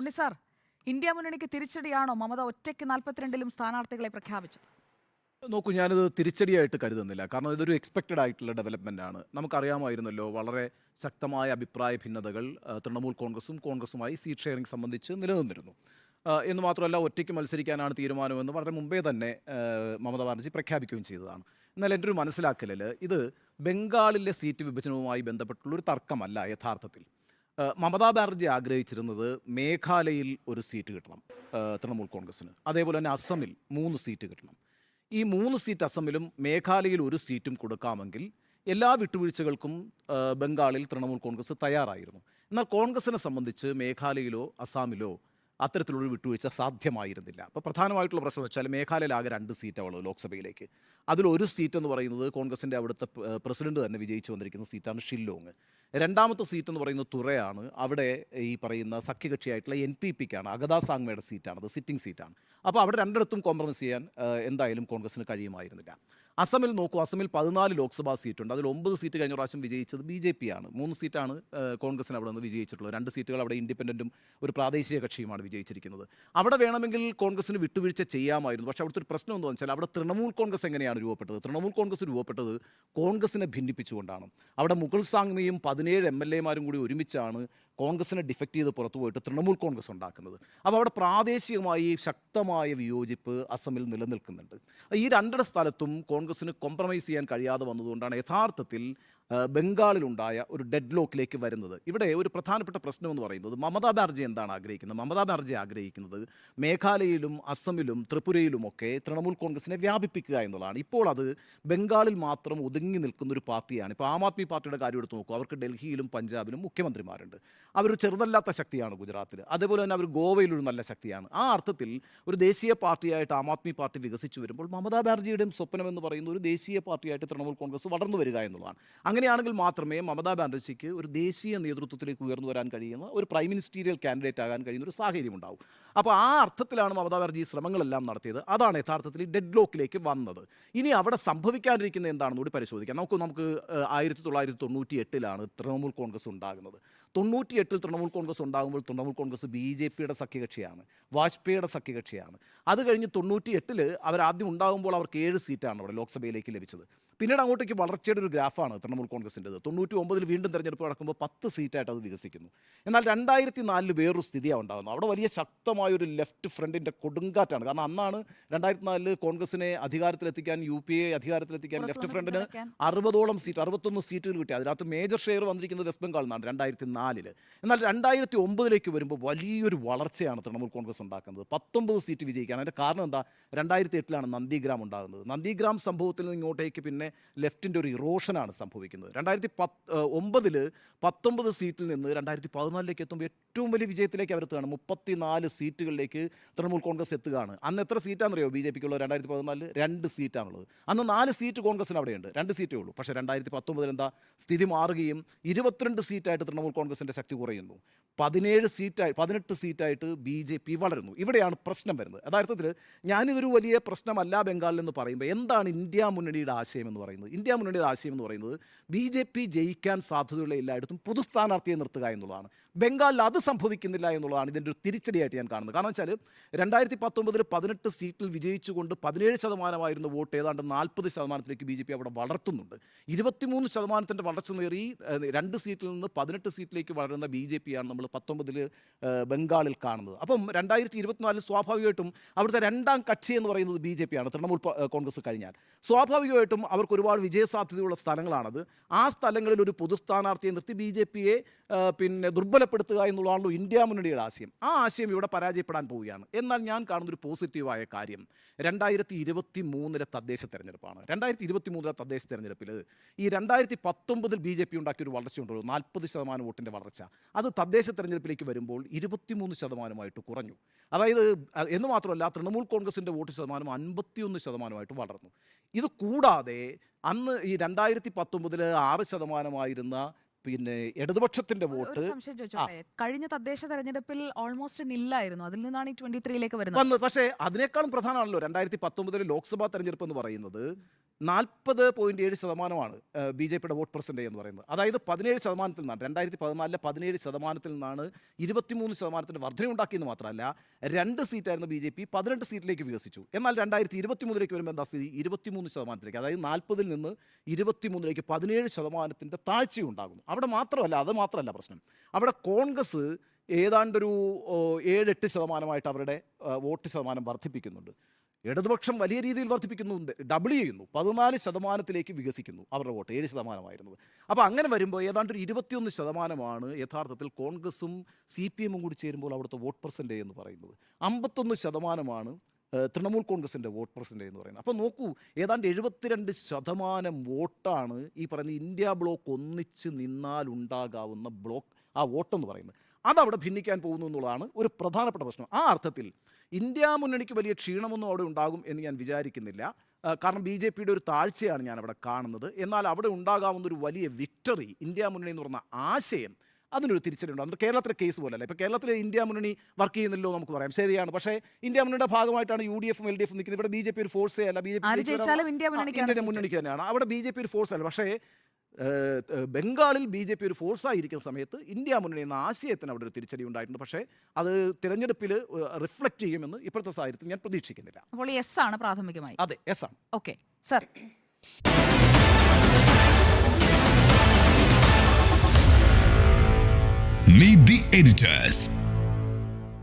ഉണ്ണി sir. India മുന്നണിക്ക് തിരിച്ചടിയാണോ മമത ഒറ്റയ്ക്ക് നാൽപ്പത്തിരണ്ടിലും സ്ഥാനാർത്ഥികളെ പ്രഖ്യാപിച്ചത്? നോക്കൂ ഞാനിത് തിരിച്ചടിയായിട്ട് കരുതുന്നില്ല. കാരണം ഇതൊരു എക്സ്പെക്റ്റഡ് ആയിട്ടുള്ള ഡെവലപ്മെന്റ് ആണ്. നമുക്കറിയാമായിരുന്നല്ലോ വളരെ ശക്തമായ അഭിപ്രായ ഭിന്നതകൾ തൃണമൂൽ കോൺഗ്രസും കോൺഗ്രസുമായി സീറ്റ് ഷെയറിംഗ് സംബന്ധിച്ച് നിലനിന്നിരുന്നു. എന്ന് മാത്രമല്ല ഒറ്റയ്ക്ക് മത്സരിക്കാനാണ് തീരുമാനമെന്ന് വളരെ മുമ്പേ തന്നെ മമത ബാനർജി പ്രഖ്യാപിക്കുകയും ചെയ്തതാണ്. എന്നാൽ എന്റെ ഒരു മനസ്സിലാക്കലിൽ ഇത് ബംഗാളിലെ സീറ്റ് വിഭജനവുമായി ബന്ധപ്പെട്ടുള്ളൊരു തർക്കമല്ല യഥാർത്ഥത്തിൽ. മമതാ ബാനർജി ആഗ്രഹിച്ചിരുന്നത് മേഘാലയയിൽ ഒരു സീറ്റ് കിട്ടണം തൃണമൂൽ കോൺഗ്രസ്സിന്. അതേപോലെ തന്നെ അസമിൽ മൂന്ന് സീറ്റ് കിട്ടണം. ഈ മൂന്ന് സീറ്റ് അസമിലും മേഘാലയയിൽ ഒരു സീറ്റും കൊടുക്കാമെങ്കിൽ എല്ലാ വിട്ടുവീഴ്ചകൾക്കും ബംഗാളിൽ തൃണമൂൽ കോൺഗ്രസ് തയ്യാറായിരുന്നു. എന്നാൽ കോൺഗ്രസിനെ സംബന്ധിച്ച് മേഘാലയയിലോ അസാമിലോ അത്തരത്തിലൊരു വിട്ടുവീഴ്ച സാധ്യമായിരുന്നില്ല. അപ്പോൾ പ്രധാനമായിട്ടുള്ള പ്രശ്നം വെച്ചാൽ മേഘാലയയിൽ ആകെ രണ്ട് സീറ്റാണുള്ളത് ലോക്സഭയിലേക്ക്. അതിലൊരു സീറ്റ് എന്ന് പറയുന്നത് കോൺഗ്രസിന്റെ അവിടുത്തെ പ്രസിഡന്റ് തന്നെ വിജയിച്ചു വന്നിരിക്കുന്ന സീറ്റാണ് ഷില്ലോങ്. രണ്ടാമത്തെ സീറ്റ് എന്ന് പറയുന്നത് തുറയാണ്. അവിടെ ഈ പറയുന്ന സഖ്യകക്ഷിയായിട്ടുള്ള എൻ പി പിക്കാണ്. അഗതാ സാങ്മയുടെ സീറ്റാണ് അത് സിറ്റിംഗ് സീറ്റാണ്. അപ്പോൾ അവിടെ രണ്ടിടത്തും കോംപ്രമൈസ് ചെയ്യാൻ എന്തായാലും കോൺഗ്രസിന് കഴിയുമായിരുന്നില്ല. അസമിൽ നോക്കൂ അസമിൽ പതിനാല് ലോക്സഭാ സീറ്റുണ്ട്. അതിൽ ഒമ്പത് സീറ്റ് കഴിഞ്ഞ പ്രാവശ്യം വിജയിച്ചത് ബി ജെ പി ആണ് മൂന്ന് സീറ്റാണ് കോൺഗ്രസിന് അവിടെ നിന്ന് വിജയിച്ചിട്ടുള്ളത്. രണ്ട് സീറ്റുകൾ അവിടെ ഇൻഡിപെൻഡന്റും ഒരു പ്രാദേശിക കക്ഷിയുമാണ് വിജയിച്ചിരിക്കുന്നത്. അവിടെ വേണമെങ്കിൽ കോൺഗ്രസിന് വിട്ടുവീഴ്ച ചെയ്യാമായിരുന്നു. പക്ഷേ അവിടുത്തെ ഒരു പ്രശ്നം എന്ന് വെച്ചാൽ അവിടെ തൃണമൂൽ കോൺഗ്രസ് എങ്ങനെയാണ് രൂപപ്പെട്ടത്? തൃണമൂൽ കോൺഗ്രസ് രൂപപ്പെട്ടത് കോൺഗ്രസിനെ ഭിന്നിപ്പിച്ചുകൊണ്ടാണ്. അവിടെ മുഗൾ സാങ്മയും പതിനേഴ് എം എൽ എമാരും കൂടി ഒരുമിച്ചാണ് കോൺഗ്രസിനെ ഡിഫക്റ്റ് ചെയ്ത് പുറത്തു പോയിട്ട് തൃണമൂൽ കോൺഗ്രസ് ഉണ്ടാക്കുന്നത്. അപ്പോൾ അവിടെ പ്രാദേശികമായി ശക്തമായ വിയോജിപ്പ് അസമിൽ നിലനിൽക്കുന്നുണ്ട്. ഈ രണ്ടിട സ്ഥലത്തും കോൺഗ്രസിന് കോംപ്രമൈസ് ചെയ്യാൻ കഴിയാതെ വന്നതുകൊണ്ടാണ് യഥാർത്ഥത്തിൽ ബംഗാളിലുണ്ടായ ഒരു ഡെഡ് ലോക്കിലേക്ക് വരുന്നത്. ഇവിടെ ഒരു പ്രധാനപ്പെട്ട പ്രശ്നം എന്ന് പറയുന്നത് മമതാ ബാനർജി എന്താണ് ആഗ്രഹിക്കുന്നത്? മമതാ ബാനർജി ആഗ്രഹിക്കുന്നത് മേഘാലയയിലും അസമിലും ത്രിപുരയിലുമൊക്കെ തൃണമൂൽ കോൺഗ്രസിനെ വ്യാപിപ്പിക്കുക എന്നുള്ളതാണ്. ഇപ്പോൾ അത് ബംഗാളിൽ മാത്രം ഒതുങ്ങി നിൽക്കുന്ന ഒരു പാർട്ടിയാണ്. ഇപ്പോൾ ആം ആദ്മി പാർട്ടിയുടെ കാര്യം എടുത്ത് നോക്കുക അവർക്ക് ഡൽഹിയിലും പഞ്ചാബിലും മുഖ്യമന്ത്രിമാരുണ്ട്. അവർ ചെറുതല്ലാത്ത ശക്തിയാണ് ഗുജറാത്തിൽ അതേപോലെ തന്നെ അവർ ഗോവയിലൊരു നല്ല ശക്തിയാണ്. ആ അർത്ഥത്തിൽ ഒരു ദേശീയ പാർട്ടിയായിട്ട് ആം ആദ്മി പാർട്ടി വികസിച്ചു വരുമ്പോൾ മമതാ ബാനർജിയുടെയും സ്വപ്നം എന്ന് പറയുന്ന ഒരു ദേശീയ പാർട്ടിയായിട്ട് തൃണമൂൽ കോൺഗ്രസ് വളർന്നു വരിക എന്നുള്ളതാണ്. അങ്ങനെയാണെങ്കിൽ മാത്രമേ മമതാ ബാനർജിക്ക് ഒരു ദേശീയ നേതൃത്വത്തിലേക്ക് ഉയർന്നു വരാൻ കഴിയുന്ന ഒരു പ്രൈം മിനിസ്റ്റീരിയൽ കാൻഡിഡേറ്റ് ആകാൻ കഴിയുന്ന ഒരു സാഹചര്യം ഉണ്ടാവും. അപ്പോൾ ആ അർത്ഥത്തിലാണ് മമതാ ബാനർജി ശ്രമങ്ങളെല്ലാം നടത്തിയത്. അതാണ് യഥാർത്ഥത്തിൽ ഡെഡ് ലോക്കിലേക്ക് വന്നത്. ഇനി അവിടെ സംഭവിക്കാനിരിക്കുന്ന എന്താണെന്ന് കൂടി പരിശോധിക്കാം. നമുക്ക് നമുക്ക് ആയിരത്തി തൊള്ളായിരത്തി തൊണ്ണൂറ്റി എട്ടിലാണ് തൃണമൂൽ കോൺഗ്രസ് ഉണ്ടാകുന്നത്. തൊണ്ണൂറ്റി എട്ടിൽ തൃണമൂൽ കോൺഗ്രസ് ഉണ്ടാകുമ്പോൾ തൃണമൂൽ കോൺഗ്രസ് ബി ജെ പിയുടെ സഖ്യകക്ഷിയാണ് വാജ്പേയിയുടെ സഖ്യകക്ഷിയാണ്. അത് കഴിഞ്ഞ് തൊണ്ണൂറ്റി എട്ടിൽ അവർ ആദ്യം ഉണ്ടാകുമ്പോൾ അവർക്ക് ഏഴ് സീറ്റാണ് അവിടെ ലോക്സഭയിലേക്ക് ലഭിച്ചത്. പിന്നീട് അങ്ങോട്ടേക്ക് വളർച്ചയുടെ ഒരു ഗ്രാഫാണ് തൃണമൂൽ കോൺഗ്രസിന്റെത്. തൊണ്ണൂറ്റി ഒമ്പതിൽ വീണ്ടും തെരഞ്ഞെടുപ്പ് നടക്കുമ്പോൾ പത്ത് സീറ്റായിട്ട് അത് വികസിക്കുന്നു. എന്നാൽ രണ്ടായിരത്തി നാലിൽ വേറൊരു സ്ഥിതിയാണ് ഉണ്ടാകുന്നത് അവിടെ വലിയ ശക്തമായൊരു ലെഫ്റ്റ് ഫ്രണ്ടിന്റെ കൊടുങ്കാറ്റാണ്. കാരണം അന്നാണ് രണ്ടായിരത്തി നാലിൽ കോൺഗ്രസിനെ അധികാരത്തിലെത്തിക്കാൻ യു പി എ അധികാരത്തിലെത്തിക്കാൻ ലെഫ്റ്റ് ഫ്രണ്ടിന്. അറുപതോളം സീറ്റ് അറുപത്തൊന്ന് സീറ്റുകൾ കിട്ടി. അതിനകത്ത് മേജർ ഷെയർ വന്നിരിക്കുന്നത് വെസ്റ്റ് ബംഗാളിൽ നിന്നാണ് രണ്ടായിരത്തി നാലിൽ എന്നാൽ രണ്ടായിരത്തി ഒമ്പതിലേക്ക് വരുമ്പോൾ വലിയൊരു വളർച്ചയാണ് തൃണമൂൽ കോൺഗ്രസ് ഉണ്ടാക്കുന്നത്. പത്തൊമ്പത് സീറ്റ് വിജയിക്കാൻ. അതിന്റെ കാരണം എന്താ? രണ്ടായിരത്തി എട്ടിലാണ് നന്ദിഗ്രാം ഉണ്ടാകുന്നത്. നന്ദിഗ്രാം സംഭവത്തിൽ നിന്ന് ഇങ്ങോട്ടേക്ക് പിന്നെ ലെഫ്റ്റിന്റെ ഒരു ഇറോഷനാണ് സംഭവിക്കുന്നത്. രണ്ടായിരത്തി പത്ത് ഒമ്പതിൽ പത്തൊമ്പത് സീറ്റിൽ നിന്ന് രണ്ടായിരത്തി പതിനാലിലേക്ക് എത്തുമ്പോൾ ഏറ്റവും വലിയ വിജയത്തിലേക്ക് അവരെത്തുകയാണ് മുപ്പത്തിനാല് സീറ്റുകളിലേക്ക് തൃണമൂൽ കോൺഗ്രസ് എത്തുകയാണ്. അന്ന് എത്ര സീറ്റാണെന്നറിയോ ബി ജെ പിക്കുള്ളത് രണ്ടായിരത്തി പതിനാലിൽ രണ്ട് സീറ്റാണുള്ളത്. അന്ന് നാല് സീറ്റ് കോൺഗ്രസിന് അവിടെയുണ്ട്. രണ്ട് സീറ്റേ ഉള്ളൂ. പക്ഷേ രണ്ടായിരത്തി പത്തൊമ്പതിൽ എന്താ? സ്ഥിതി മാറുകയും ഇരുപത്തിരണ്ട് സീറ്റായിട്ട് തൃണമൂൽ കോൺഗ്രസിന്റെ ശക്തി കുറയുന്നു. പതിനേഴ് സീറ്റായി പതിനെട്ട് സീറ്റായിട്ട് ബി ജെ പി വളരുന്നു. ഇവിടെയാണ് പ്രശ്നം വരുന്നത്. യഥാർത്ഥത്തിൽ ഞാനിതൊരു വലിയ പ്രശ്നമല്ല ബംഗാളിൽ എന്ന് പറയുമ്പോൾ എന്താണ് ഇന്ത്യ മുന്നണിയുടെ ആശയം എന്ന് പറയുന്നത് ഇന്ത്യ മുന്നണിയുടെ ആശയം എന്ന് പറയുന്നത് ബി ജെ പി ജയിക്കാൻ സാധ്യതയുള്ള എല്ലായിടത്തും പൊതു സ്ഥാനാർത്ഥിയെ നിർത്തുക എന്നുള്ളതാണ്. ബംഗാളിൽ അത് സംഭവിക്കുന്നില്ല എന്നുള്ളതാണ് ഇതിന്റെ ഒരു തിരിച്ചടിയായിട്ട് ഞാൻ കാണുന്നത്. കാരണം വെച്ചാൽ രണ്ടായിരത്തി പത്തൊമ്പതിൽ പതിനെട്ട് സീറ്റിൽ വിജയിച്ചുകൊണ്ട് പതിനേഴ് ശതമാനമായിരുന്ന വോട്ട് ഏതാണ്ട് നാൽപ്പത് ശതമാനത്തിലേക്ക് ബി ജെ പി അവിടെ വളർത്തുന്നുണ്ട്. ഇരുപത്തിമൂന്ന് ശതമാനത്തിന്റെ വളർച്ച നേറി രണ്ട് സീറ്റിൽ നിന്ന് പതിനെട്ട് സീറ്റിലേക്ക് വളരുന്ന ബി ജെ പിയാണ് നമ്മൾ പത്തൊമ്പതിൽ ബംഗാളിൽ കാണുന്നത്. അപ്പം രണ്ടായിരത്തി ഇരുപത്തിനാലിൽ സ്വാഭാവികമായിട്ടും അവിടുത്തെ രണ്ടാം കക്ഷി എന്ന് പറയുന്നത് ബി ജെ പി ആണ് തൃണമൂൽ കോൺഗ്രസ് കഴിഞ്ഞാൽ. സ്വാഭാവികമായിട്ടും അവർക്ക് ഒരുപാട് വിജയസാധ്യതയുള്ള സ്ഥലങ്ങളാണത്. ആ സ്ഥലങ്ങളിൽ ഒരു പൊതു സ്ഥാനാർത്ഥിയെ നിർത്തി ബി ജെ പിയെ പിന്നെ ദുർബലപ്പെടുത്തുക എന്നുള്ളതാണല്ലോ ഇന്ത്യ മുന്നണിയുടെ ആശയം. ആ ആശയം ഇവിടെ പരാജയപ്പെടാൻ പോവുകയാണ്. എന്നാൽ ഞാൻ കാണുന്ന ഒരു പോസിറ്റീവായ കാര്യം. രണ്ടായിരത്തി ഇരുപത്തി മൂന്നിലെ തദ്ദേശ തെരഞ്ഞെടുപ്പാണ്. രണ്ടായിരത്തി ഇരുപത്തി മൂന്നിലെ തദ്ദേശ തെരഞ്ഞെടുപ്പിൽ ഈ രണ്ടായിരത്തി പത്തൊമ്പതിൽ ബി ജെ പി ഉണ്ടാക്കിയ ഒരു വളർച്ച ഉണ്ടല്ലോ നാൽപ്പത് ശതമാനം വോട്ടിന്റെ വളർച്ച. അത് തദ്ദേശ തെരഞ്ഞെടുപ്പിലേക്ക് വരുമ്പോൾ ഇരുപത്തിമൂന്ന് ശതമാനമായിട്ട് കുറഞ്ഞു. അതായത് എന്ന് മാത്രമല്ല തൃണമൂൽ കോൺഗ്രസിന്റെ വോട്ട് ശതമാനം അൻപത്തിയൊന്ന് ശതമാനമായിട്ട് വളർന്നു. ഇത് കൂടാതെ അന്ന് ഈ രണ്ടായിരത്തി പത്തൊമ്പതിൽ ആറ് ശതമാനമായിരുന്ന പിന്നെ ഇടതുപക്ഷത്തിന്റെ വോട്ട് കഴിഞ്ഞ തദ്ദേശ തെരഞ്ഞെടുപ്പിൽ ഓൾമോസ്റ്റ് നില്ലായിരുന്നു. അതിൽ നിന്നാണ് ഈ ട്വന്റി ത്രീയിലേക്ക് വരുന്നത് പക്ഷേ അതിനേക്കാളും പ്രധാനമാണല്ലോ രണ്ടായിരത്തി പത്തൊമ്പതിലെ ലോക്സഭാ തെരഞ്ഞെടുപ്പ് എന്ന് പറയുന്നത്. നാൽപ്പത് പോയിന്റ് ഏഴ് ശതമാനമാണ് ബി ജെ പിയുടെ വോട്ട് പെർസെന്റേജ് എന്ന് പറയുന്നത്. അതായത് പതിനേഴ് ശതമാനത്തിൽ നിന്നാണ് രണ്ടായിരത്തി പതിനാലിലെ പതിനേഴ് ശതമാനത്തിൽ നിന്നാണ് ഇരുപത്തിമൂന്ന് ശതമാനത്തിന്റെ വർധനയുണ്ടാക്കിയെന്ന് മാത്രമല്ല രണ്ട് സീറ്റായിരുന്നു ബി ജെ പി പതിനെട്ട് സീറ്റിലേക്ക് വികസിച്ചു. എന്നാൽ രണ്ടായിരത്തി ഇരുപത്തി മൂന്നിലേക്ക് വരുമ്പോൾ എന്താ സ്ഥിതി? ഇരുപത്തിമൂന്ന് ശതമാനത്തിലേക്ക് അതായത് നാൽപ്പതിൽ നിന്ന് ഇരുപത്തിമൂന്നിലേക്ക് പതിനേഴ് ശതമാനത്തിന്റെ താഴ്ചയുണ്ടാകുന്നു അവിടെ മാത്രമല്ല അത് മാത്രമല്ല പ്രശ്നം. അവിടെ കോൺഗ്രസ് ഏതാണ്ടൊരു ഏഴെട്ട് ശതമാനമായിട്ട് അവരുടെ വോട്ട് ശതമാനം വർദ്ധിപ്പിക്കുന്നുണ്ട്. ഇടതുപക്ഷം വലിയ രീതിയിൽ വർദ്ധിപ്പിക്കുന്നു ഡബിൾ ചെയ്യുന്നു പതിനാല് ശതമാനത്തിലേക്ക് വികസിക്കുന്നു അവരുടെ വോട്ട് ഏഴ് ശതമാനമായിരുന്നത്. അപ്പോൾ അങ്ങനെ വരുമ്പോൾ ഏതാണ്ട് ഒരു ഇരുപത്തിയൊന്ന് ശതമാനമാണ് യഥാർത്ഥത്തിൽ കോൺഗ്രസും സി പി എമ്മും കൂടി ചേരുമ്പോൾ അവിടുത്തെ വോട്ട് പെർസെന്റേജ് എന്ന് പറയുന്നത്. അമ്പത്തൊന്ന് ശതമാനമാണ് തൃണമൂൽ കോൺഗ്രസിന്റെ വോട്ട് പെർസെന്റേജ് എന്ന് പറയുന്നത്. അപ്പോൾ നോക്കൂ ഏതാണ്ട് എഴുപത്തിരണ്ട് ശതമാനം വോട്ടാണ് ഈ പറയുന്ന ഇന്ത്യ ബ്ലോക്ക് ഒന്നിച്ച് നിന്നാൽ ഉണ്ടാകാവുന്ന ബ്ലോക്ക് ആ വോട്ടെന്ന് പറയുന്നത്. അതവിടെ ഭിന്നിക്കാൻ പോകുന്നു എന്നുള്ളതാണ് ഒരു പ്രധാനപ്പെട്ട പ്രശ്നം. ആ അർത്ഥത്തിൽ ഇന്ത്യ മുന്നണിക്ക് വലിയ ക്ഷീണമൊന്നും അവിടെ ഉണ്ടാകും എന്ന് ഞാൻ വിചാരിക്കുന്നില്ല. കാരണം ബി ജെ പിയുടെ ഒരു താഴ്ചയാണ് ഞാൻ അവിടെ കാണുന്നത്. എന്നാൽ അവിടെ ഉണ്ടാകാവുന്ന ഒരു വലിയ വിക്ടറി ഇന്ത്യ മുന്നണി എന്ന് പറഞ്ഞ ആശയം അതിനൊരു തിരിച്ചടിയുണ്ട്. അത് കേരളത്തിലെ കേസ് പോലല്ല. ഇപ്പോൾ കേരളത്തിലെ ഇന്ത്യ മുന്നണി വർക്ക് ചെയ്യുന്നില്ലോ നമുക്ക് പറയാം. ശരിയാണ്. പക്ഷേ ഇന്ത്യ മുന്നണിയുടെ ഭാഗമായിട്ടാണ് യു ഡി എഫും എൽ ഡി എഫും നിൽക്കുന്നത് ഇവിടെ ബി ജെ പി ഒരു ഫോഴ്സേ അല്ല ബി ജെ പി. മുന്നണിക്ക് തന്നെയാണ്. അവിടെ ബി ജെ പി ഒരു ഫോഴ്സ് അല്ല. പക്ഷേ ബംഗാളിൽ ബി ജെ പി ഒരു ഫോഴ്സായിരിക്കുന്ന സമയത്ത് ഇന്ത്യ മുന്നണി എന്ന ആശയത്തിന് അവിടെ ഒരു തിരിച്ചടി ഉണ്ടായിട്ടുണ്ട്. പക്ഷേ അത് തിരഞ്ഞെടുപ്പിൽ റിഫ്ലക്റ്റ് ചെയ്യുമെന്ന് ഇപ്പോഴത്തെ സാഹചര്യത്തിൽ ഞാൻ പ്രതീക്ഷിക്കുന്നില്ല. അപ്പോൾ എസ് ആണ് പ്രാഥമികമായി. അതെ എസ് ആണ്. Okay sir Meet the editors.